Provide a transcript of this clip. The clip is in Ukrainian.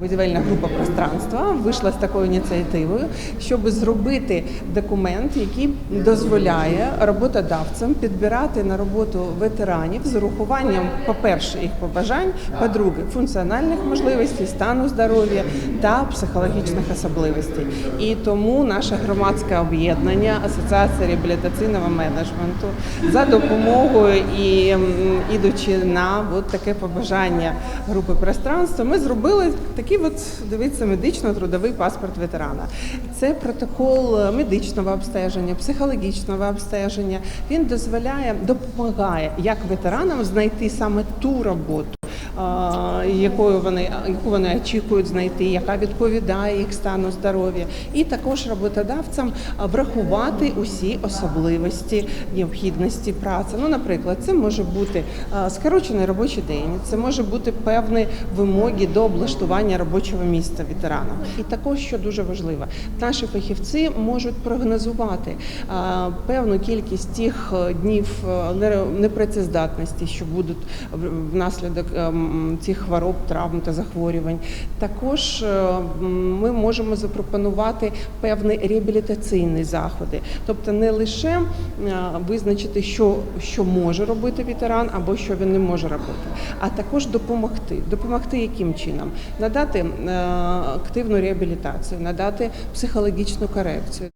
Будівельна група пространства вийшла з такою ініціативою, щоб зробити документ, який дозволяє роботодавцям підбирати на роботу ветеранів з урахуванням, по-перше, їх побажань, по-друге, функціональних можливостей, стану здоров'я та психологічних особливостей. І тому наше громадське об'єднання Асоціація реабілітаційного менеджменту за допомогою і ідучи на от таке побажання групи пространства, ми зробили такий от дивіться медично-трудовий паспорт ветерана. Це протокол е, медичного обстеження, психологічного обстеження. Він дозволяє, допомагає як ветеранам знайти саме ту роботу. Якою вони яку вони очікують знайти, яка відповідає їх стану здоров'я, і також роботодавцям врахувати усі особливості необхідності праці. Ну, наприклад, це може бути скорочений робочий день, це може бути певні вимоги до облаштування робочого місця ветерана. І також, що дуже важливо, наші фахівці можуть прогнозувати певну кількість тих е, днів е, непрацездатності, що будуть внаслідок цих хвороб, травм та захворювань. Також е, ми можемо запропонувати певні реабілітаційні заходи, тобто не лише е, визначити, що, що може робити ветеран або що він не може робити, а також допомогти. Допомогти яким чином? Надати е, активну реабілітацію, надати психологічну корекцію.